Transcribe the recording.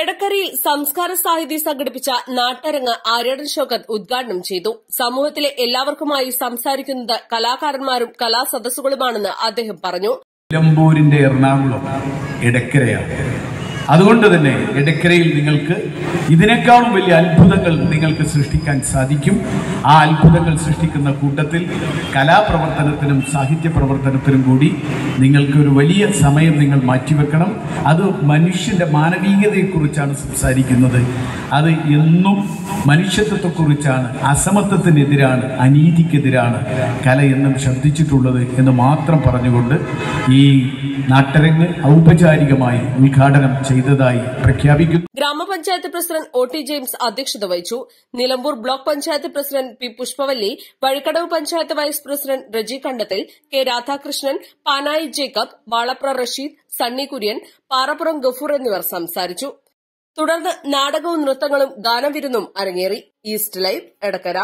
എടക്കരയിൽ സംസ്കാര സാഹിതി സംഘടിപ്പിച്ച നാട്ടരങ്ങ് ആര്യടൻ ഷോക്കത്ത് ഉദ്ഘാടനം ചെയ്തു. സമൂഹത്തിലെ എല്ലാവർക്കുമായി സംസാരിക്കുന്നത് കലാകാരന്മാരും കലാസദസ്സുകളുമാണെന്ന് അദ്ദേഹം പറഞ്ഞു. നിലമ്പൂരിന്റെ എറണാകുളം എടക്കരയാണ്. അതുകൊണ്ട് തന്നെ എടക്കരയിൽ നിങ്ങൾക്ക് ഇതിനേക്കാളും വലിയ അത്ഭുതങ്ങൾ നിങ്ങൾക്ക് സൃഷ്ടിക്കാൻ സാധിക്കും. ആ അത്ഭുതങ്ങൾ സൃഷ്ടിക്കുന്ന കൂട്ടത്തിൽ കലാപ്രവർത്തനത്തിനും സാഹിത്യ പ്രവർത്തനത്തിനും കൂടി നിങ്ങൾക്കൊരു വലിയ സമയം നിങ്ങൾ മാറ്റിവെക്കണം. അത് മനുഷ്യന്റെ മാനവീയതയെക്കുറിച്ചാണ് സംസാരിക്കുന്നത്. അത് എന്നും മനുഷ്യത്വത്തെക്കുറിച്ചാണ് അസമത്വത്തിനെതിരാണ് അനീതിക്കെതിരാണ് കല എന്നും ശബ്ദിച്ചിട്ടുള്ളത് എന്ന് മാത്രം പറഞ്ഞുകൊണ്ട് ഈ നാട്ടരങ്ങ് ഔപചാരികമായി ഉദ്ഘാടനം ചെയ്തതായി പ്രഖ്യാപിക്കുന്നു. ഗ്രാമപഞ്ചായത്ത് പ്രസിഡന്റ് ഒ ടി ജെയിംസ് അധ്യക്ഷത വഹിച്ചു. Nilambur block panchayat president P Pushpavalli Vazhikkadavu panchayat vice president Reji Kandathil K Radhakrishnan Panayi Jacob Valapra Rasheed Sunny Kurian Parappuram Gafoor എന്നിവർ സംസാരിച്ചു. തുടർന്ന് നാടകവും നൃത്തങ്ങളും ഗാനവിരുന്നും അരങ്ങേറി. East live Edakkara.